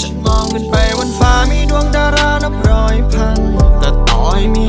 ฉันมองขึ้นไปบนฟ้ามีดวงดารานับร้อยพัน แต่ต่อให้มี